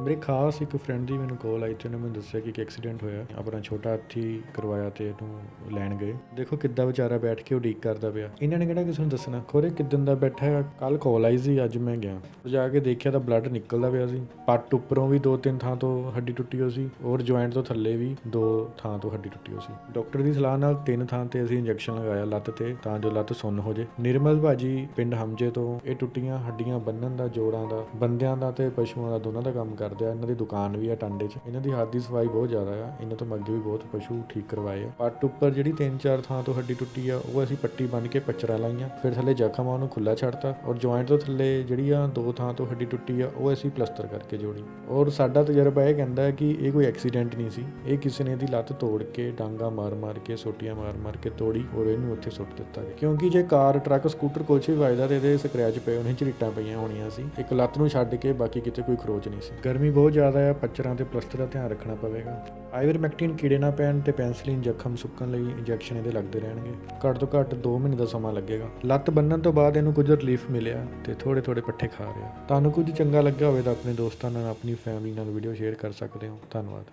ਮੇਰੇ ਖਾਸ ਇੱਕ ਫਰੈਂਡ ਦੀ ਮੈਨੂੰ ਕਾਲ ਆਈ ਤੇ ਉਹਨੇ ਮੈਨੂੰ ਦੱਸਿਆ ਕਿ ਇੱਕ ਐਕਸੀਡੈਂਟ ਹੋਇਆ। ਆਪਣਾ ਛੋਟਾ ਹਾਥੀ ਕਰਵਾਇਆ ਤੇ ਇਹਨੂੰ ਲੈਣ ਗਏ। ਦੇਖੋ ਕਿੱਦਾਂ ਵਿਚਾਰਾ ਬੈਠ ਕੇ ਉਡੀਕ ਕਰਦਾ ਪਿਆ। ਇਹਨਾਂ ਨੇ ਕਿਹੜਾ ਕਿਸੇ ਨੂੰ ਦੱਸਣਾ? ਖੋਰੇ ਕਿਦਾਂ ਦਾ ਬੈਠਾ ਹੈ? ਕੱਲ ਕਾਲ ਆਈ ਸੀ, ਅੱਜ ਮੈਂ ਗਿਆ। ਜਾ ਕੇ ਦੇਖਿਆ ਤਾਂ ਬਲੱਡ ਨਿਕਲਦਾ ਪਿਆ ਸੀ। ਪੱਟ ਉੱਪਰੋਂ ਵੀ ਦੋ ਤਿੰਨ ਥਾਂ ਤੋਂ ਹੱਡੀ ਟੁੱਟੀ ਹੋਈ ਸੀ ਔਰ ਜੁਆਇੰਟ ਤੋਂ ਥੱਲੇ ਵੀ ਦੋ ਥਾਂ ਤੋਂ ਹੱਡੀ ਟੁੱਟੀ ਹੋਈ ਸੀ। ਡਾਕਟਰ ਦੀ ਸਲਾਹ ਨਾਲ ਤਿੰਨ ਥਾਂ ਤੇ ਅਸੀਂ ਇੰਜੈਕਸ਼ਨ ਲਗਾਇਆ ਲੱਤ ਤੇ ਤਾਂ ਜੋ ਲੱਤ ਸੁੰਨ ਹੋ ਜੇ। ਨਿਰਮਲ ਭਾਜੀ ਪਿੰਡ ਹਮਜੇ ਤੋਂ ਇਹ ਟੁੱਟੀਆਂ ਹੱਡੀਆਂ ਬੰਨਣ ਦਾ, ਜੋੜਾਂ ਦਾ, ਬੰਦਿਆਂ ਦਾ ਤੇ ਪਸ਼ੂਆਂ ਦਾ ਦੋਨਾਂ ਦਾ ਕੰਮ ਕਰ ਕਰਦੇ ਆ। ਇਹਨਾਂ ਦੀ ਦੁਕਾਨ ਵੀ ਆ ਟਾਂਡੇ 'ਚ। ਇਹਨਾਂ ਦੀ ਹੱਥ ਦੀ ਸਫ਼ਾਈ ਬਹੁਤ ਜ਼ਿਆਦਾ ਆ। ਇਹਨਾਂ ਤੋਂ ਅੱਗੇ ਵੀ ਬਹੁਤ ਪਸ਼ੂ ਠੀਕ ਕਰਵਾਏ ਆ। ਪੱਟ ਉੱਪਰ ਜਿਹੜੀ ਤਿੰਨ ਚਾਰ ਥਾਂ ਤੋਂ ਹੱਡੀ ਟੁੱਟੀ ਆ, ਉਹ ਅਸੀਂ ਪੱਟੀ ਬੰਨ ਕੇ ਪੱਚਰਾ ਲਾਈਆਂ। ਫਿਰ ਥੱਲੇ ਜ਼ਖਮ ਆ, ਉਹਨੂੰ ਖੁੱਲਾ ਛੱਡਤਾ। ਔਰ ਜੁਆਇੰਟ ਤੋਂ ਥੱਲੇ ਜਿਹੜੀ ਆ ਦੋ ਥਾਂ ਤੋਂ ਹੱਡੀ ਟੁੱਟੀ ਆ, ਉਹ ਅਸੀਂ ਪਲਸਤਰ ਕਰਕੇ ਜੋੜੀ। ਔਰ ਸਾਡਾ ਤਜਰਬਾ ਇਹ ਕਹਿੰਦਾ ਹੈ ਕਿ ਇਹ ਕੋਈ ਐਕਸੀਡੈਂਟ ਨਹੀਂ ਸੀ। ਇਹ ਕਿਸੇ ਨੇ ਇਹਦੀ ਲੱਤ ਤੋੜ ਕੇ, ਡਾਂਗਾ ਮਾਰ-ਮਾਰ ਕੇ, ਸੋਟੀਆਂ ਮਾਰ-ਮਾਰ ਕੇ ਤੋੜੀ ਔਰ ਇਹਨੂੰ ਉੱਥੇ ਸੁੱਟ ਦਿੱਤਾ ਗਿਆ। ਕਿਉਂਕਿ ਜੇ ਕਾਰ, ਟਰੱਕ, ਸਕੂਟਰ ਕੁਛ ਵੀ ਵੱਜਦਾ ਤੇ ਇਹਦੇ ਸਕ੍ਰੈਚ ਪਏ, ਉਹਨੇ ਝਰੀਟਾਂ ਪਈਆਂ ਹੋਣੀਆਂ ਸੀ। ਇੱਕ ਲੱਤ ਨੂੰ ਛੱਡ ਕੇ ਬਾਕੀ ਕਿਤੇ ਕੋਈ ਖਰੋਚ ਨਹੀਂ ਸੀ। ਗਰਮੀ ਬਹੁਤ ਜ਼ਿਆਦਾ ਆ, ਪੱਚਰਾਂ ਤੇ ਪਲਸਤਰ ਦਾ ਧਿਆਨ ਰੱਖਣਾ ਪਵੇਗਾ। ਆਈਵਰਮੈਕਟਿਨ ਕੀੜੇ ਨਾ ਪੈਣ ਤੇ ਪੈਨਸਲਿਨ ਜ਼ਖਮ ਸੁੱਕਣ ਲਈ ਇੰਜੈਕਸ਼ਨ ਇਹਦੇ ਲੱਗਦੇ ਰਹਿਣਗੇ। ਘੱਟ ਤੋਂ ਘੱਟ 2 ਮਹੀਨੇ ਦਾ ਸਮਾਂ ਲੱਗੇਗਾ। ਲੱਤ ਬੰਨਣ ਤੋਂ ਬਾਅਦ ਇਹਨੂੰ ਕੁਝ ਰਿਲੀਫ ਮਿਲਿਆ ਤੇ ਥੋੜੇ ਥੋੜੇ ਪੱਠੇ ਖਾ ਰਿਹਾ। ਤੁਹਾਨੂੰ ਕੁਝ ਚੰਗਾ ਲੱਗਿਆ ਹੋਵੇ ਤਾਂ ਆਪਣੇ ਦੋਸਤਾਂ ਨਾਲ, ਆਪਣੀ ਫੈਮਿਲੀ ਨਾਲ ਵੀਡੀਓ ਸ਼ੇਅਰ ਕਰ ਸਕਦੇ ਹੋ। ਧੰਨਵਾਦ।